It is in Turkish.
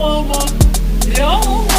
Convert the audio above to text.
olmamak lazım.